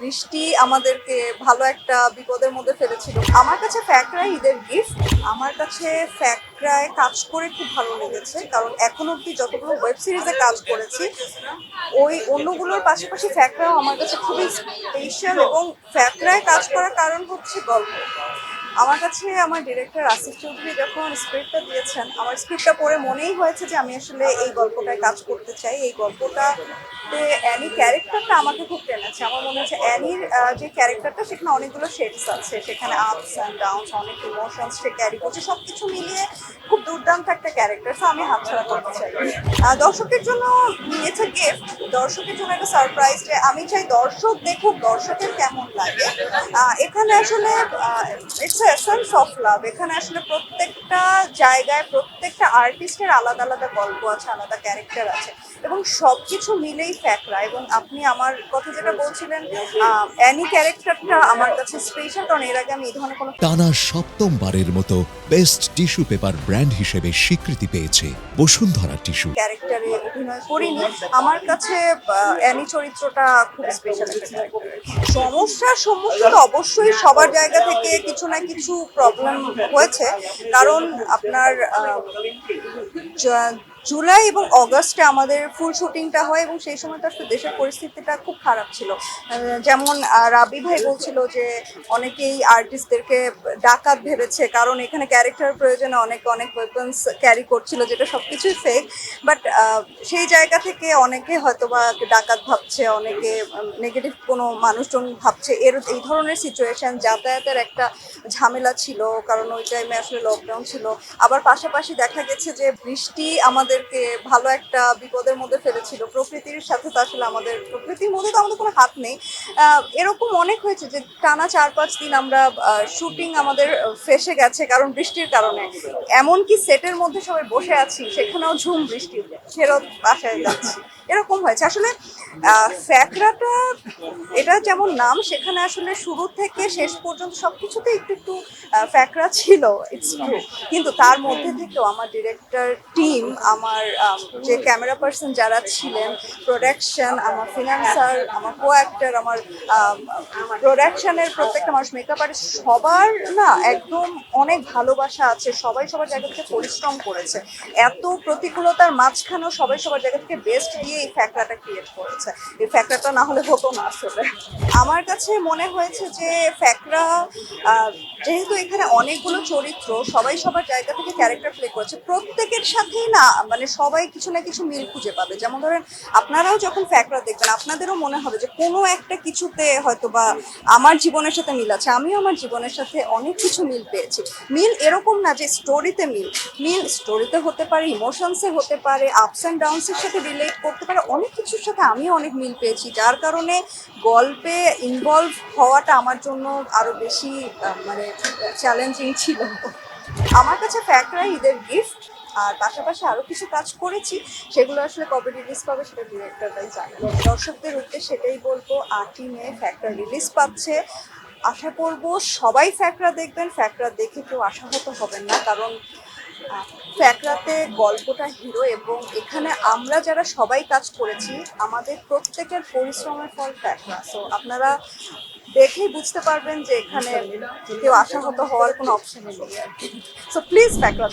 বৃষ্টি আমাদেরকে ভালো একটা বিপদের মধ্যে ফেলেছিল। আমার কাছে ফ্যাকরা ঈদের গিফট আমার কাছে ফ্যাকরায় কাজ করে খুব ভালো লেগেছে, কারণ এখন অব্দি যতগুলো ওয়েব সিরিজে কাজ করেছি, ওই অন্যগুলোর পাশাপাশি ফ্যাকরাও আমার কাছে খুবই স্পেশাল এবং ফ্যাকরায় কাজ করার কারণ হচ্ছে গল্প। আমার কাছে আমার ডিরেক্টর আসিফ চৌধুরী যখন স্ক্রিপ্টটা দিয়েছেন, আমার স্ক্রিপ্টটা পড়ে মনেই হয়েছে যে আমি আসলে এই গল্পটায় কাজ করতে চাই। এই গল্পটাতে অ্যানি ক্যারেক্টারটা আমাকে খুব টেনেছে। আমার মনে হচ্ছে অ্যানির যে ক্যারেক্টারটা সেখানে অনেকগুলো শেডস আছে। সেখানে আপস অ্যান্ড ডাউনস অনেক ইমোশনস সে ক্যারি করছে। সব কিছু মিলিয়ে খুব দুর্দান্ত একটা ক্যারেক্টার তো আমি হাতছাড়া করতে চাই। দর্শকের জন্য নিয়েছে গিফট দর্শকের জন্য একটা সারপ্রাইজ যে আমি চাই দর্শক দেখুক দর্শকের কেমন লাগে। এখানে আসলে ইটস এসেন্স অফ লাভ এখানে আসলে প্রত্যেকটা জায়গায় প্রত্যেকটা আর্টিস্টের আলাদা আলাদা গল্প আছে আলাদা ক্যারেক্টার আছে এবং সব কিছু মিলেই ফ্যাকরা। এবং আপনি আমার কথা যেটা বলছিলেন অ্যানি ক্যারেক্টারটা আমার কাছে স্পেশাল কারণ এর আগে আমি এই ধরনের কোনো টানা সপ্তমবারের মতো বেস্ট টিস্যু পেপার ব্র্যান্ড হিসেবে স্বীকৃতি পেয়েছে বসুন্ধরা টিস্যু ক্যারেক্টারে অভিনয় করিনি। আমার কাছে অ্যানি চরিত্রটা খুব স্পেশাল সমস্যার সম্মুখীন তো অবশ্যই সবার জায়গা থেকে কিছু না কিছু প্রবলেম হয়েছে। কারণ আপনার জুলাই এবং অগস্টে আমাদের ফুল শুটিংটা হয় এবং সেই সময় তো আসলে দেশের পরিস্থিতিটা খুব খারাপ ছিল। যেমন রাবি ভাই বলছিল যে অনেকেই আর্টিস্টদেরকে ডাকাত ভেবেছে, কারণ এখানে ক্যারেক্টার প্রয়োজনে অনেক অনেক ওয়েপন্স ক্যারি করছিল যেটা সব কিছুই ফেক বাট সেই জায়গা থেকে অনেকে হয়তো বা ডাকাত ভাবছে, অনেকে নেগেটিভ কোনো মানুষজন ভাবছে। এর, এই ধরনের সিচুয়েশান যাতায়াতের একটা ঝামেলা ছিল, কারণ ওই টাইমে আসলে লকডাউন ছিল। আবার পাশাপাশি দেখা গেছে যে বৃষ্টি আমাদেরকে ভালো একটা বিপদের মধ্যে ফেলেছিল। প্রকৃতির সাথে তো আসলে আমাদের, প্রকৃতির মধ্যে তো আমাদের কোনো হাত নেই। এরকম অনেক হয়েছে যে টানা চার পাঁচ দিন আমরা শুটিং আমাদের ফেসে গেছে কারণ বৃষ্টির কারণে। এমনকি সেটের মধ্যে সবাই বসে আছি, সেখানেও ঝুম বৃষ্টি, ফেরত বাসায় যাচ্ছি। এরকম হয়েছে। আসলে ফ্যাকরাটা, এটা যেমন নাম, সেখানে আসলে শুরু থেকে শেষ পর্যন্ত সবকিছুতে একটু একটু ফ্যাকরা ছিল ইটস ট্রু কিন্তু তার মধ্যে থেকেও আমার ডিরেক্টর টিম আমার যে ক্যামেরা পার্সন যারা ছিলেন প্রোডাকশন আমার ফিনান্সার আমার কো অ্যাক্টর আমার প্রোডাকশনের প্রত্যেকটা মানুষ মেকআপ আর্টিস্ট সবার না একদম অনেক ভালোবাসা আছে। সবাই সবার জায়গা থেকে পরিশ্রম করেছে। এত প্রতিকূলতার মাঝখানেও সবাই সবার জায়গা থেকে বেস্ট দিয়ে এই ফ্যাকরাটা ক্রিয়েট করেছে। এই ফ্যাকরাটা না হলে হতো না আসলে। আমার কাছে মনে হয়েছে যে ফ্যাকরা যেহেতু এখানে অনেকগুলো চরিত্র, সবাই সবার জায়গা থেকে ক্যারেক্টার প্লে করেছে, প্রত্যেকের সাথেই না মানে সবাই কিছু না কিছু মিল খুঁজে পাবে। যেমন ধরেন, আপনারাও যখন ফ্যাকরা দেখবেন, আপনাদেরও মনে হবে যে কোনো একটা কিছুতে হয়তো বা আমার জীবনের সাথে মিল আছে। আমিও আমার জীবনের সাথে অনেক কিছু মিল পেয়েছি। মিল এরকম না যে স্টোরিতে মিল। মিল স্টোরিতে হতে পারে ইমোশনসে হতে পারে আপস অ্যান্ড ডাউনসের সাথে রিলেট করতে পারে অনেক কিছুর সাথে আমিও অনেক মিল পেয়েছি, যার কারণে গল্পে ইনভলভ হওয়াটা আমার জন্য আরও বেশি মানে চ্যালেঞ্জিং ছিল। আমার কাছে ফ্যাকরা ঈদের গিফট আর পাশাপাশি আরও কিছু কাজ করেছি, সেগুলো আসলে কবে রিলিজ পাবে সেটা ডিরেক্টরটাই জানে। দর্শকদের উদ্দেশ্যে সেটাই বলব, আটই মে ফ্যাকরা রিলিজ পাচ্ছে। আশা করব সবাই ফ্যাকরা দেখবেন ফ্যাক্টরা দেখে কেউ আশাহত হবেন না, কারণ ফ্যাকরাতে গল্পটা হিরো এবং এখানে আমরা যারা সবাই কাজ করেছি, আমাদের প্রত্যেকের পরিশ্রমের ফল ফ্যাকরা সো আপনারা দেখেই বুঝতে পারবেন যে এখানে কেউ আশাহত হওয়ার কোনো অপশন নেই। So please ফ্যাকরা